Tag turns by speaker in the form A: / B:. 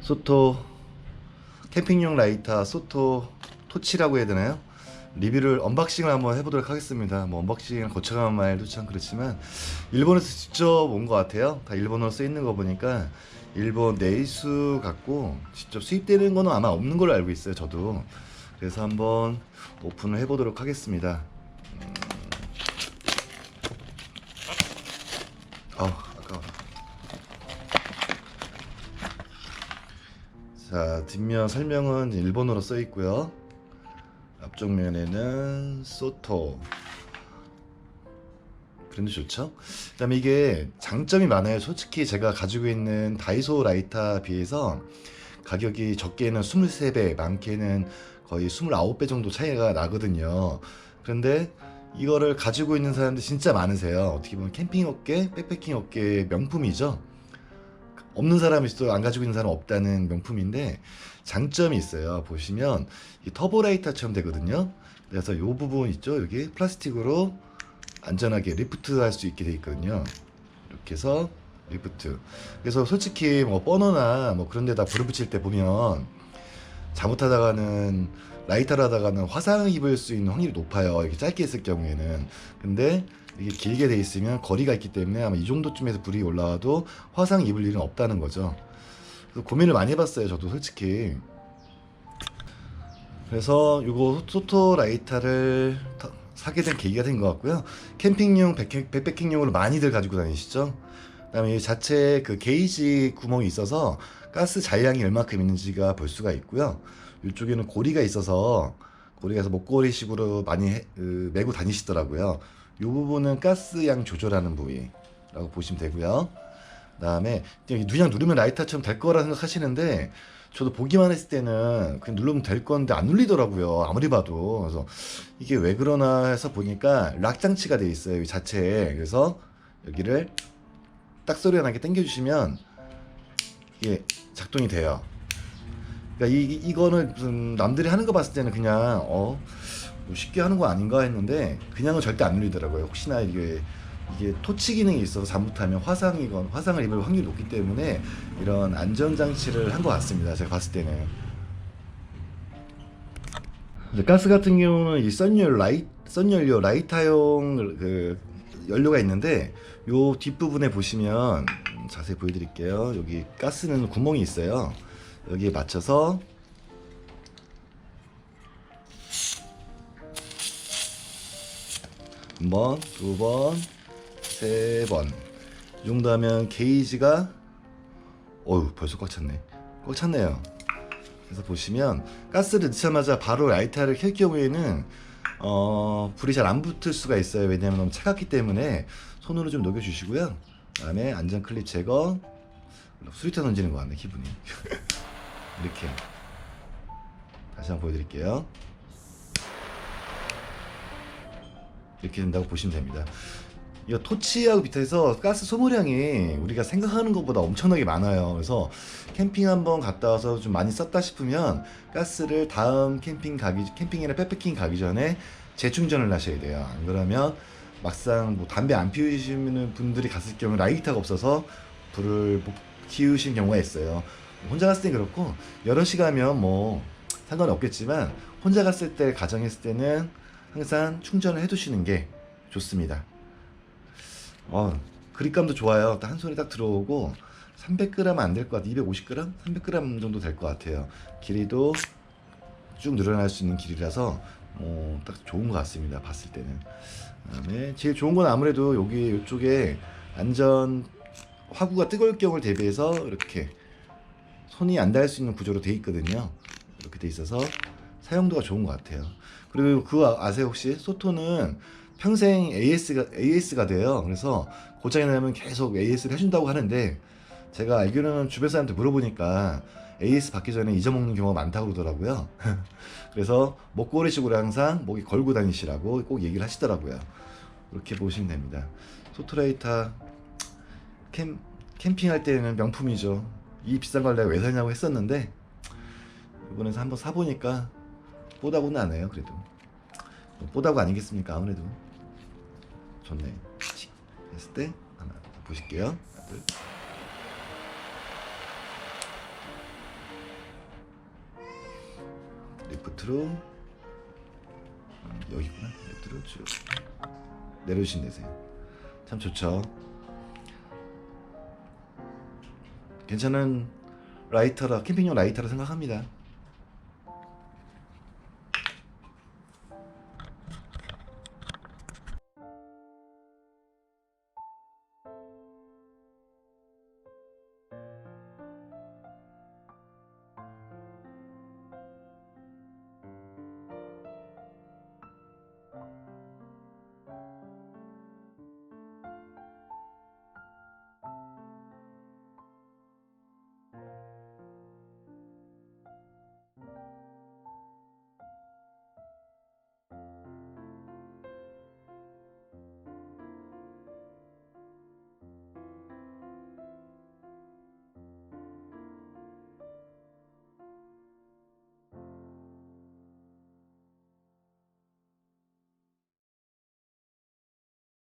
A: 소토 캠핑용 라이터 소토 토치라고 해야 되나요? 리뷰를 언박싱을 한번 해보도록 하겠습니다. 뭐 언박싱을 거창한 말도 참 그렇지만 일본에서 직접 온 것 같아요. 다 일본어로 써 있는 거 보니까 일본 네이수 같고 직접 수입되는 거는 아마 없는 걸로 알고 있어요. 저도 그래서 한번 오픈을 해보도록 하겠습니다. 음. 자 뒷면 설명은 일본어로 써 있고요. 앞쪽 면에는 소토 브랜드 좋죠? 그 다음에 이게 장점이 많아요. 솔직히 제가 가지고 있는 다이소 라이터 비해서 가격이 적게는 23배, 많게는 거의 29배 정도 차이가 나거든요. 그런데 이거를 가지고 있는 사람들 진짜 많으세요. 어떻게 보면 캠핑 업계, 백패킹 업계의 명품이죠. 없는 사람이 있어도 안 가지고 있는 사람 없다는 명품인데 장점이 있어요. 보시면 이 터보라이터처럼 되거든요. 그래서 이 부분 있죠. 여기 플라스틱으로 안전하게 리프트 할 수 있게 돼 있거든요. 이렇게 해서 리프트. 그래서 솔직히 뭐 버너나 뭐 그런 데다 불을 붙일 때 보면 잘못하다가는 라이터를 하다가는 화상 입을 수 있는 확률이 높아요. 이렇게 짧게 했을 경우에는. 근데 이게 길게 돼 있으면 거리가 있기 때문에 아마 이 정도쯤에서 불이 올라와도 화상 입을 일은 없다는 거죠. 그래서 고민을 많이 해봤어요. 저도 솔직히. 그래서 이거 소토 라이터를 타- 사게 된 계기가 된 것 같고요. 캠핑용, 백패- 백패킹용으로 많이들 가지고 다니시죠. 그다음에 이 자체 그 게이지 구멍이 있어서 가스 잔량이 얼마큼 있는지가 볼 수가 있고요. 이쪽에는 고리가 있어서 고리가 서 목걸이식으로 많이 해- 으, 메고 다니시더라고요. 이 부분은 가스 양 조절하는 부위라고 보시면 되고요. 그다음에 그냥 그냥 누르면 라이터처럼 될 거라 생각하시는데 저도 보기만 했을 때는 그냥 누르면 될 건데 안 눌리더라고요. 아무리 봐도. 그래서 이게 왜 그러나 해서 보니까 락 장치가 돼 있어요. 이 자체에. 그래서 여기를 딱 소리가 나게 당겨주시면 이게 작동이 돼요. 그러니까 이, 이- 이거는 무슨 남들이 하는 거 봤을 때는 그냥 어, 뭐 쉽게 하는 거 아닌가 했는데 그냥은 절대 안 눌리더라고요. 혹시나 이게 이게 토치 기능이 있어서 잘못하면 화상이건 화상을 입을 확률이 높기 때문에 이런 안전 장치를 한 것 같습니다. 제가 봤을 때는. 가스 같은 경우는 이 썬열 라이 썬연료 라이터용 그 연료가 있는데 요 뒷부분에 보시면 음, 자세히 보여드릴게요. 여기 가스는 구멍이 있어요. 여기에 맞춰서 한 번, 두 번, 세 번. 이 정도 하면 게이지가 어휴 벌써 꽉 찼네. 꽉 찼네요. 그래서 보시면 가스를 넣자마자 바로 라이터를 켤 경우에는 어, 불이 잘 안 붙을 수가 있어요. 왜냐하면 너무 차갑기 때문에 손으로 좀 녹여주시고요. 그다음에 안전 클립 제거. 수리탄 던지는 것 같네 기분이. 이렇게 다시 한번 보여드릴게요. 이렇게 된다고 보시면 됩니다. 이거 토치하고 비슷해서 가스 소모량이 우리가 생각하는 것보다 엄청나게 많아요. 그래서 캠핑 한번 갔다 와서 좀 많이 썼다 싶으면 가스를 다음 캠핑 가기 캠핑이나 백패킹 가기 전에 재충전을 하셔야 돼요. 안 그러면 막상 뭐 담배 안 피우시는 분들이 갔을 경우 라이터가 없어서 불을 못 키우신 경우가 있어요. 혼자 갔을 땐 그렇고 여럿이 가면 뭐 상관이 없겠지만 혼자 갔을 때 가정했을 때는 항상 충전을 해두시는 게 좋습니다. 어, 그립감도 좋아요. 딱 한 손에 딱 들어오고 300g 안 될 것 같아요. 250g? 300g 정도 될 것 같아요. 길이도 쭉 늘어날 수 있는 길이라서 어, 딱 좋은 것 같습니다. 봤을 때는. 그다음에 제일 좋은 건 아무래도 여기 이쪽에 안전 화구가 뜨거울 경우를 대비해서 이렇게 손이 안 닿을 수 있는 구조로 돼 있거든요. 이렇게 돼 있어서 사용도가 좋은 것 같아요. 그리고 그거 아세요 혹시 소토는 평생 AS가 AS가 돼요. 그래서 고장이 나면 계속 AS를 해준다고 하는데 제가 알기로는 주변 사람한테 물어보니까 AS 받기 전에 잊어먹는 경우가 많다고 그러더라고요. 그래서 목걸이식으로 항상 목에 걸고 다니시라고 꼭 얘기를 하시더라고요. 이렇게 보시면 됩니다. 소토레이터 캠 캠핑할 때는 명품이죠. 이 비싼 걸 내가 왜 사냐고 했었는데 이번에 한번 사보니까 뽀다고는 안 해요. 그래도 뭐 뽀다고 아니겠습니까? 아무래도 좋네. 칙 했을 때 하나 보실게요. 하나, 둘. 리프트로 음, 여기구나 리프트로 쭉 내려주시면 되세요 참 좋죠 괜찮은 라이터라 캠핑용 라이터라 생각합니다